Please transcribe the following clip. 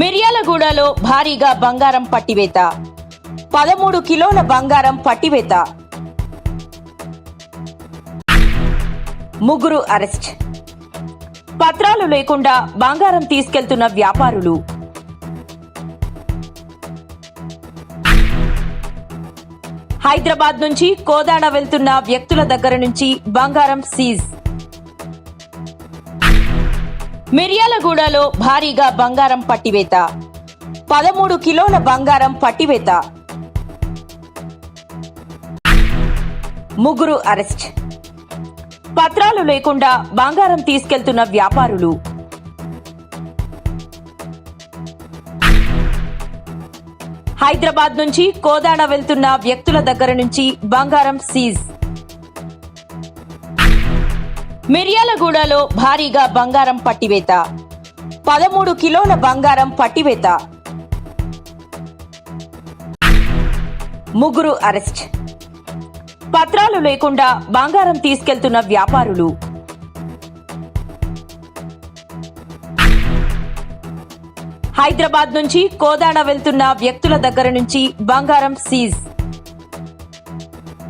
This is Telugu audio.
మిర్యాలగూడలో భారీగా బంగారం పట్టివేత. పదమూడు కిలోల బంగారం పట్టివేత. ముగ్గురు అరెస్ట్. పత్రాలు లేకుండా బంగారం తీసుకెళ్తున్న వ్యాపారులు. హైదరాబాద్ నుంచి కోదాడ వెళ్తున్న వ్యక్తుల దగ్గర నుంచి బంగారం సీజ్. మిర్యాలగూడలో భారీగా బంగారం పట్టివేత. పదమూడు కిలోల బంగారం పట్టివేత. ముగ్గురు అరెస్ట్. పత్రాలు లేకుండా బంగారం తీసుకెళ్తున్న వ్యాపారులు. హైదరాబాద్ నుంచి కోదాడ వెళ్తున్న వ్యక్తుల దగ్గర నుంచి బంగారం సీజ్. మిర్యాలగూడలో భారీగా బంగారం పట్టివేత. పదమూడు కిలోల బంగారం పట్టివేత. ముగ్గురు అరెస్ట్. పత్రాలు లేకుండా బంగారం తీసుకెళ్తున్న వ్యాపారులు. హైదరాబాద్ నుంచి కోదాడ వెళ్తున్న వ్యక్తుల దగ్గర నుంచి బంగారం సీజ్.